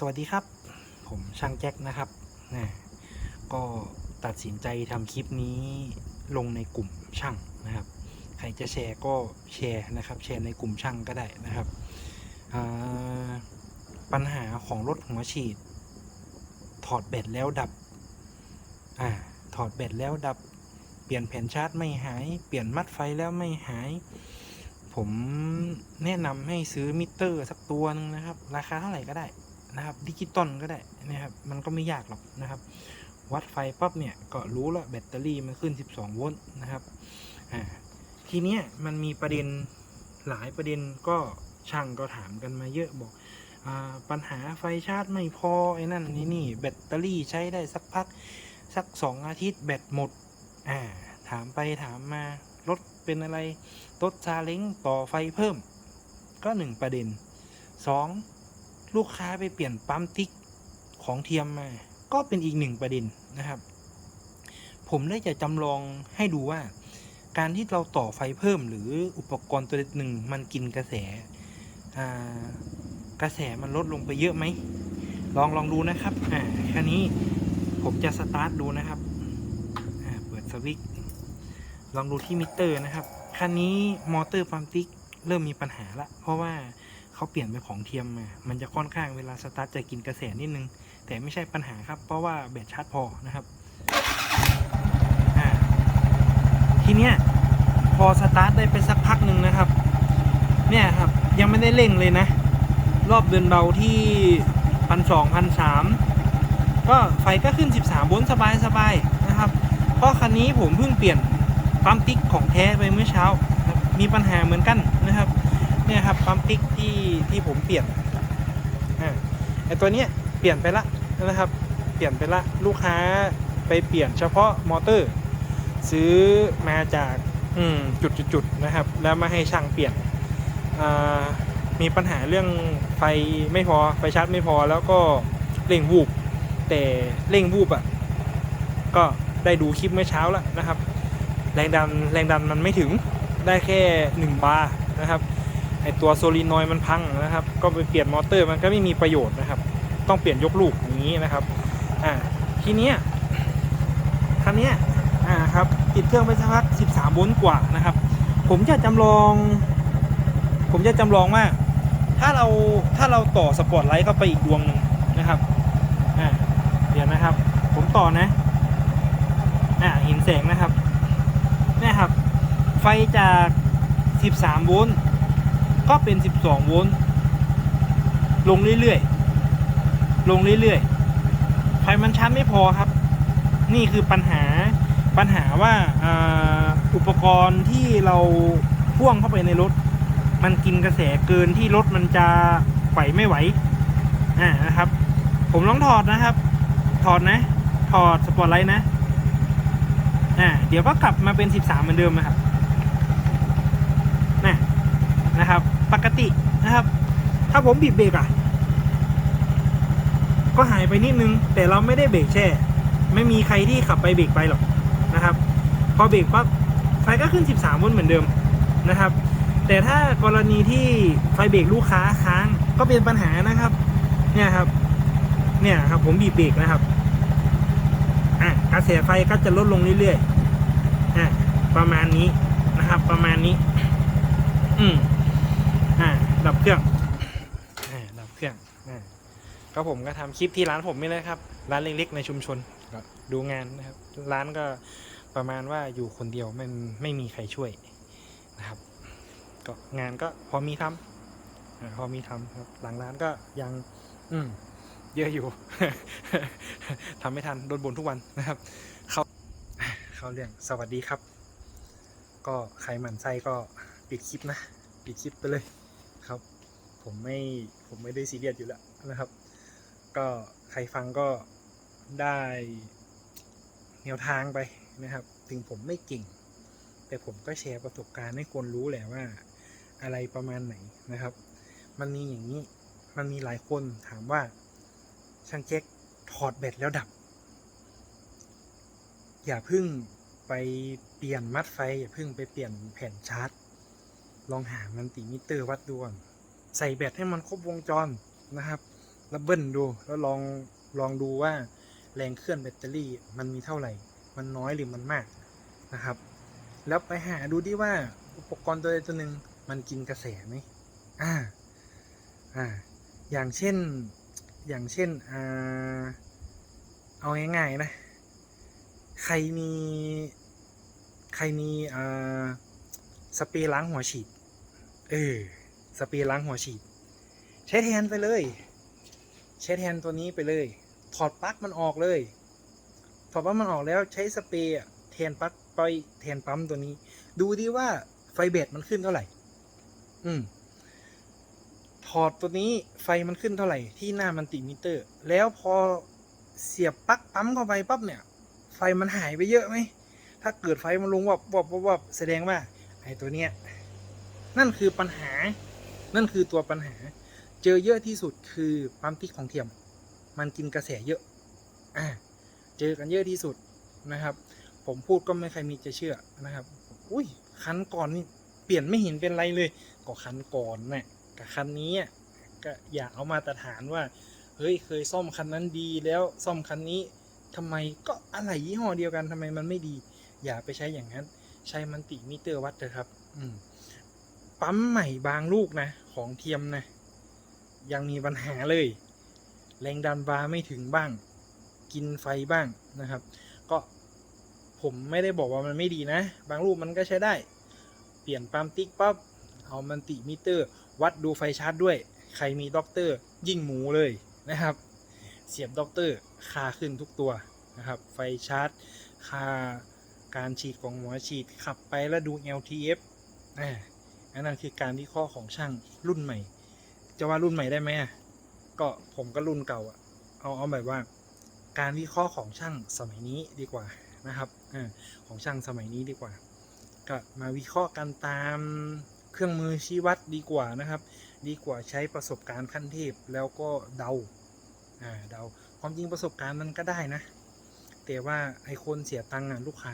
สวัสดีครับ ผมช่างแจ็คนะครับนะก็ตัดสินใจทำคลิปนี้ลงในกลุ่มช่างนะครับ ใครจะแชร์ก็แชร์นะครับ แชร์ในกลุ่มช่างก็ได้นะครับปัญหาของรถหัวฉีด ถอดแบตแล้วดับอ่าถอดแบตแล้วดับ เปลี่ยนแผ่นชาร์จไม่หาย เปลี่ยนมัดไฟแล้วไม่หาย ผมแนะนำให้ซื้อมิเตอร์สักตัวหนึงนะครับ ราคาเท่าไหร่ก็ได้ นะครับดิจิตอลก็ได้นะครับ มันก็ไม่ยากหรอกนะครับ วัดไฟปั๊บเนี่ยก็รู้ละแบตเตอรี่มันขึ้น 12 โวลต์นะครับอ่าทีเนี้ยมันมีประเด็นหลายประเด็นก็ช่างก็ถามกันมาเยอะบอกอปัญหาไฟชาร์จไม่พอไอ้นั่นนี่นี่แบตเตอรี่ใช้ได้สักพักสักสองอาทิตย์แบตหมดอ่าถามไปถามมารถเป็นอะไรรถซาเล้งต่อไฟเพิ่ม ก็หนึ่งประเด็นสอง ลูกค้าไปเปลี่ยนปั๊มติ๊กของเทียมมา ก็เป็นอีกหนึ่งประเด็นนะครับ ผมได้จะจำลองให้ดูว่า การที่เราต่อไฟเพิ่มหรืออุปกรณ์ตัวหนึ่งมันกินกระแสกระแสมันลดลงไปเยอะไหม ลองลองดูนะครับ อ่าคันนี้ผมจะสตาร์ทดูนะครับ อ่า เปิดสวิตช์ ลองดูที่มิเตอร์นะครับ คันนี้มอเตอร์ปั๊มติ๊กเริ่มมีปัญหาละ เพราะว่า เขาเปลี่ยนเป็นของเทียมมา มันจะค่อนข้างเวลาสตาร์ทจะกินกระแสนิดนึง แต่ไม่ใช่ปัญหาครับ เพราะว่าแบตชาร์จพอนะครับ ทีเนี้ยพอสตาร์ทได้ไปสักพักหนึ่งนะครับ เนี่ยครับยังไม่ได้เร่งเลยนะ รอบเดินเบาที่พันสองพันสามก็ไฟก็ขึ้น 13โวลต์สบายสบายๆนะครับ เพราะคันนี้ผมเพิ่งเปลี่ยนปั๊มติ๊กของแท้ไปเมื่อเช้า มีปัญหาเหมือนกันนะครับ เนี่ยครับปั๊มติ๊กที่ที่ผมเปลี่ยนอ่าไอตัวเนี้ยเปลี่ยนไปละนะครับ เปลี่ยนไปละลูกค้าไปเปลี่ยนเฉพาะมอเตอร์ ซื้อมาจากอืมจุดๆนะครับ แล้วมาให้ช่างเปลี่ยนอ่ามีปัญหาเรื่องไฟไม่พอไฟชาร์จไม่พอแล้วก็เร่งวูบแต่เร่งวูบอะก็ได้ดูคลิปเมื่อเช้าแล้วนะครับ แรงดันแรงดันมันไม่ถึงได้แค่ 1 บาร์นะครับ ไอตัวโซลีนอยมันพังนะครับ ก็ไปเปลี่ยนมอเตอร์มันก็ไม่มีประโยชน์นะครับ ต้องเปลี่ยนยกลูกอย่างนี้นะครับอ่าทีเนี้ยคันเนี้ยอ่าครับติดเครื่องไปสักพัก 13 โวลต์กว่านะครับ ผมจะจำลอง ผมจะจำลองว่า ถ้าเราถ้าเราต่อสปอตไลท์เข้าไปอีกดวงหนึ่งนะครับอ่าเดี๋ยวนะครับ ผมต่อนะอ่าเห็นแสงนะครับเนี่ยครับ ไฟจาก 13 โวลต์ ก็เป็น 12 โวลต์ลงเรื่อยๆ ลงเรื่อยๆไฟมันชาร์จไม่พอครับ นี่คือปัญหาปัญหาว่าอ,อุปกรณ์ที่เราพ่วงเข้าไปในรถ มันกินกระแสเกินที่รถมันจะไหวไม่ไหวอ่านะครับ ผมลองถอดนะครับ ถอดนะ ถอดสปอตไลท์นะอ่าเดี๋ยวก็กลับมาเป็น 13 เหมือนเดิมนะครับนะนะครับ ปกตินะครับ ถ้าผมบีบเบรกอะ ก็หายไปนิดนึง แต่เราไม่ได้เบรกแช่ ไม่มีใครที่ขับไปเบรกไปหรอกนะครับ พอเบรกปั๊บไฟก็ขึ้น 13โวลต์เหมือนเดิมนะครับ แต่ถ้ากรณีที่ไฟเบรกลูกค้าค้างก็เป็นปัญหานะครับ เนี่ยครับ เนี่ยครับผมบีบเบรกนะครับอะกระแสไฟก็จะลดลงเรื่อยๆอะประมาณนี้นะครับ ประมาณนี้ อืม ดับเครื่องอ่าดับเครื่องอ่าก็ผมก็ทำคลิปที่ร้านผมไม่เลยครับ ร้านเล็กๆในชุมชนก็ดูงานนะครับ ร้านก็ประมาณว่าอยู่คนเดียวไม่ไม่มีใครช่วยนะครับ ก็งานก็พอมีทำอ่าพอมีทำครับ หลังร้านก็ยัง อืมเยอะอยู่ทำไม่ทันโดนบ่นทุกวันนะครับ เขาเข้าเรื่องสวัสดีครับ ก็ใครหมั่นไส้ก็ปิดคลิปนะ ปิดคลิปไปเลย ครับ ผมไม่ผมไม่ได้ซีเรียสอยู่แล้วนะครับ ก็ใครฟังก็ได้แนวทางไปนะครับ ถึงผมไม่เก่ง แต่ผมก็แชร์ประสบการณ์ให้คนรู้แหละว่า อะไรประมาณไหนนะครับ มันมีอย่างนี้มันมีหลายคนถามว่าช่างเจ๊กถอดแบตแล้วดับ อย่าพึ่งไปเปลี่ยนมัดไฟ อย่าพึ่งไปเปลี่ยนแผ่นชาร์จ ลองหามันติมิเตอร์วัดดูก่อนใส่แบตให้มันครบวงจรนะครับ แล้วเบิ้ลดูแล้วลองลองดูว่าแรงเคลื่อนแบตเตอรี่มันมีเท่าไหร่ มันน้อยหรือมันมากนะครับ แล้วไปหาดูดิว่าอุปกรณ์ตัวใดตัวหนึ่งมันกินกระแสไหมอ่า อ่า อย่างเช่น อย่างเช่น อ่า เอาง่ายๆนะ ใครมี ใครมี อ่า สเปรย์ล้างหัวฉีด เออ สเปรย์ล้างหัวฉีด ใช้แทนไปเลย ใช้แทนตัวนี้ไปเลย ถอดปลั๊กมันออกเลย ถอดปลั๊กมันออกแล้วใช้สเปรย์แทนปลั๊กไปแทนปั๊มตัวนี้ ดูดิว่าไฟเบสมันขึ้นเท่าไหร่ อืม ถอดตัวนี้ไฟมันขึ้นเท่าไหร่ที่หน้ามันติมิเตอร์ แล้วพอเสียบปลั๊กปั๊มเข้าไปปั๊บเนี่ย ไฟมันหายไปเยอะไหม ถ้าเกิดไฟมันลงวับวับวับวับแสดงว่าไอ้ตัวเนี้ย นั่นคือปัญหา นั่นคือตัวปัญหา เจอเยอะที่สุดคือปั๊มติ๊กของเทียม มันกินกระแสเยอะ อ่า เจอกันเยอะที่สุดนะครับ ผมพูดก็ไม่ใครมีจะเชื่อนะครับ อุ้ยคันก่อนนี่เปลี่ยนไม่เห็นเป็นไรเลย ก็คันก่อนนะ่ะกับคันนี้อะก็อย่าเอามาตรฐานว่า เฮ้ยเคยซ่อมคันนั้นดีแล้วซ่อมคันนี้ทำไมก็อะไรยี่ห้อเดียวกันทำไมมันไม่ดี อย่าไปใช้อย่างนั้น ใช้มันติมิเตอร์วัดเถอะครับ อืม ปั๊มใหม่บางลูกนะ ของเทียมนะ ยังมีปัญหาเลย แรงดันบาร์ไม่ถึงบ้าง กินไฟบ้างนะครับ ก็ผมไม่ได้บอกว่ามันไม่ดีนะ บางรูปมันก็ใช้ได้ เปลี่ยนปั๊มติ๊กปั๊บเอามันติมิเตอร์ วัดดูไฟชาร์จด้วย ใครมีด็อกเตอร์ ยิ่งหมูเลยนะครับ เสียบด็อกเตอร์คาขึ้นทุกตัวนะครับ ไฟชาร์จคาการฉีดของหัวฉีดขับไปแล้วดู LTF อ่า อันนั้นคือการวิเคราะห์ของช่างรุ่นใหม่ จะว่ารุ่นใหม่ได้ไหมอะก็ผมก็รุ่นเก่าอะเอาเอาแบบว่า การวิเคราะห์ของช่างสมัยนี้ดีกว่านะครับอาของช่างสมัยนี้ดีกว่า ก็มาวิเคราะห์กันตามเครื่องมือชี้วัดดีกว่านะครับ ดีกว่าใช้ประสบการณ์ขั้นเทพแล้วก็เดาอ่าเดาความจริงประสบการณ์มันก็ได้นะ แต่ว่าไอคนเสียตังค์ลูกค้า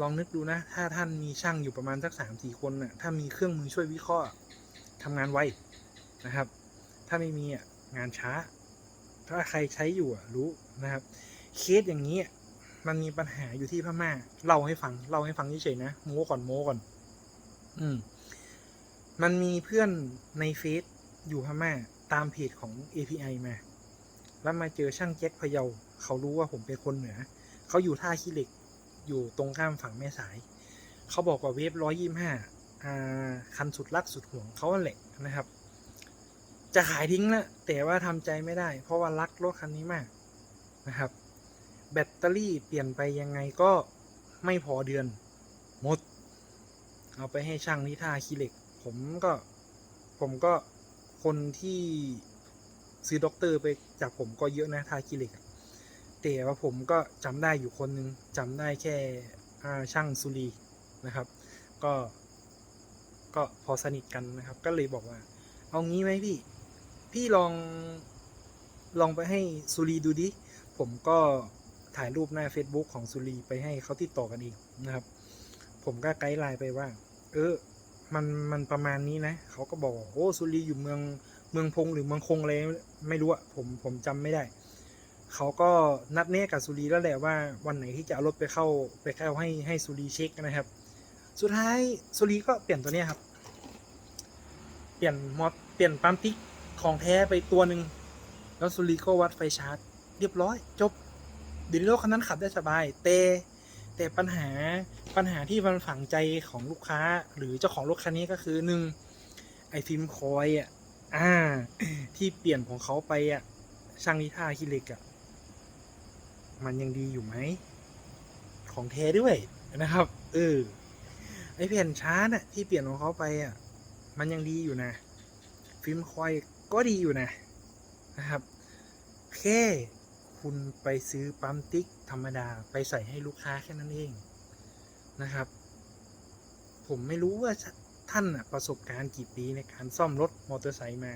ลองนึกดูนะ ถ้าท่านมีช่างอยู่ประมาณสักสามสี่คนน่ะถ้ามีเครื่องมือช่วยวิเคราะห์ทำงานไวนะครับ ถ้าไม่มีอะงานช้า ถ้าใครใช้อยู่อะรู้นะครับ เคสอย่างนี้อะมันมีปัญหาอยู่ที่พม่าเล่าให้ฟังเล่าให้ฟังเฉยๆนะโม้ก่อนโม้ก่อน อืม มันมีเพื่อนในเฟซอยู่พม่าตามเพจของ API มา แล้วมาเจอช่างแจ็คพะเยา เขารู้ว่าผมเป็นคนเหนือ เขาอยู่ท่าขี้เหล็ก อยู่ตรงข้ามฝั่งแม่สาย เขาบอกว่าเวฟร้อยยี่ห้าคันสุดรักสุดห่วงเขาแหละนะครับ จะขายทิ้งแล้วแต่ว่าทำใจไม่ได้ เพราะว่ารักรถคันนี้มากนะครับ แบตเตอรี่เปลี่ยนไปยังไงก็ไม่พอเดือนหมด เอาไปให้ช่างที่ท่าขี้เหล็ก ผมก็ผมก็คนที่ซื้อด็อกเตอร์ไปจากผมก็เยอะนะท่าขี้เหล็ก แต่ว่าผมก็จำได้อยู่คนนึงจำได้แค่ช่างสุรีนะครับ ก็ก็พอสนิทกันนะครับ ก็เลยบอกว่า เอางี้ไหมพี่ พี่ลองลองไปให้สุรีดูดิ ผมก็ถ่ายรูปหน้า Facebook ของสุรีไปให้เขาติดต่อกันเองนะครับ ผมก็ไกด์ไลน์ไปว่า เออ มันมันประมาณนี้นะ เขาก็บอกโอ้สุรีอยู่เมืองเมืองพงหรือเมืองคงอะไรไม่รู้อะผมผมจำไม่ได้ เขาก็นัดแน่กับสุรีแล้วแหละว่าวันไหนที่จะเอารถไปเข้าไปเข้าให้ให้สุรีเช็คนะครับ สุดท้ายสุรีก็เปลี่ยนตัวเนี้ยครับ เปลี่ยนมอดเปลี่ยนปั๊มติ๊กของแท้ไปตัวหนึ่งแล้วสุรีก็วัดไฟชาร์จ เรียบร้อย จบดินรถคันนั้นขับได้สบายแต่แต่ปัญหาปัญหาที่มันฝังใจของลูกค้าหรือเจ้าของรถคันนี้ก็คือหนึ่งไอฟิล์มคอยอะอ่า ที่เปลี่ยนของเขาไปอะช่างนิท่าคิเหล็กอะ มันยังดีอยู่ไหม ของแท้ด้วยนะครับ เออ ไอแผ่นชาร์จอะที่เปลี่ยนของเขาไปอะมันยังดีอยู่นะ ฟิล์มคอยก็ดีอยู่นะนะครับ แค่คุณไปซื้อปั๊มติ๊กธรรมดาไปใส่ให้ลูกค้าแค่นั้นเองนะครับ ผมไม่รู้ว่าท่านน่ะประสบการณ์กี่ปีในการซ่อมรถมอเตอร์ไซค์มา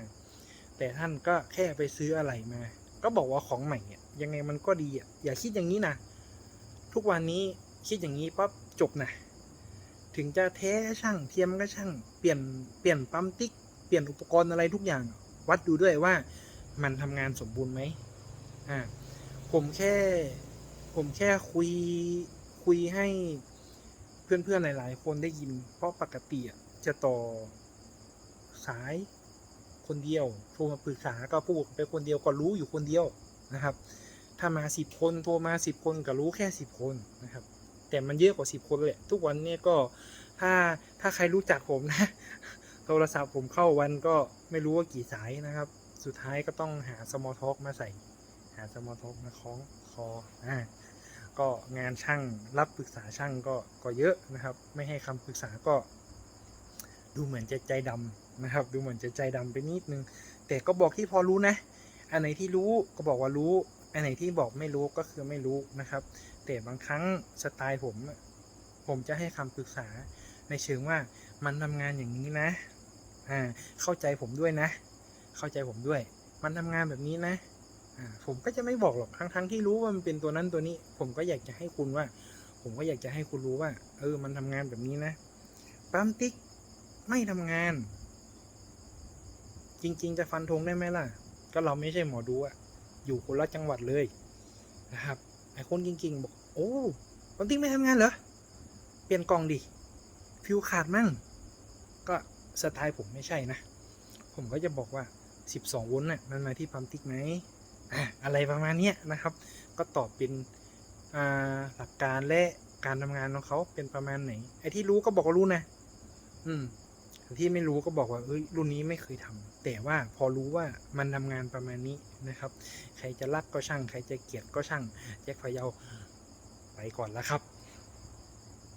แต่ท่านก็แค่ไปซื้ออะไรมา ก็บอกว่าของใหม่อะยังไงมันก็ดีอะอย่าคิดอย่างนี้นะทุกวันนี้คิดอย่างนี้ปั๊บจบนะถึงจะแท้ช่างเทียมก็ช่างเปลี่ยนเปลี่ยนปั๊มติ๊กเปลี่ยนอุปกรณ์อะไรทุกอย่าง วัดดูด้วยว่ามันทำงานสมบูรณ์ไหมอ่าผมแค่ ผมแค่คุยคุยให้เพื่อนๆหลาย ๆ คนได้ยิน เพราะปกติอะจะต่อสาย คนเดียวโทรมาปรึกษาก็พูดไปคนเดียวก็รู้อยู่คนเดียวนะครับ ถ้ามาสิบคนโทรมาสิบคนก็รู้แค่สิบคนนะครับ แต่มันเยอะกว่าสิบคนเลยทุกวันเนี่ยก็ถ้าถ้าใครรู้จักผมนะโทรศัพท์ผมเข้าวันก็ไม่รู้ว่ากี่สายนะครับ สุดท้ายก็ต้องหา small talk มาใส่ หา small talk มาคล้องคออ่าก็งานช่างรับปรึกษาช่างก็ก็เยอะนะครับ ไม่ให้คำปรึกษาก็ดูเหมือนจะใจดำ นะครับ ดูเหมือนจะใจดำไปนิดนึง แต่ก็บอกที่พอรู้นะ อันไหนที่รู้ก็บอกว่ารู้ อันไหนที่บอกไม่รู้ก็คือไม่รู้นะครับ แต่บางครั้งสไตล์ผม ผมจะให้คำปรึกษาในเชิงว่ามันทำงานอย่างนี้นะ อ่า เข้าใจผมด้วยนะ เข้าใจผมด้วย มันทำงานแบบนี้นะอ่าผมก็จะไม่บอกหรอกทั้งทั้งที่รู้ว่ามันเป็นตัวนั้นตัวนี้ ผมก็อยากจะให้คุณว่า ผมก็อยากจะให้คุณรู้ว่า เออ มันทำงานแบบนี้นะปั๊มติ๊กไม่ทำงาน จริง ๆ จะฟันธงได้ไหมล่ะ ก็เราไม่ใช่หมอดูอะอยู่คนละจังหวัดเลยนะครับไอ้คนจริงๆบอก โอ้ปั๊มติ๊กไม่ทำงานเหรอ เปลี่ยนกล่องดิ ฟิวขาดมั่ง ก็สไตล์ผมไม่ใช่นะ ผมก็จะบอกว่า 12โวลต์น่ะมันมาที่ปั๊มติ๊กไหมอะไรประมาณนี้นะครับ ก็ตอบเป็นหลักการและการทำงานของเขาเป็นประมาณไหน ไอ้ที่รู้ก็บอกว่ารู้นะ อืม ที่ไม่รู้ก็บอกว่าเอ้ยรุ่นนี้ไม่เคยทำแต่ว่าพอรู้ว่ามันทำงานประมาณนี้นะครับ ใครจะรักก็ช่าง ใครจะเกลียดก็ช่างแจ็คพะเยาไปก่อนแล้วครับ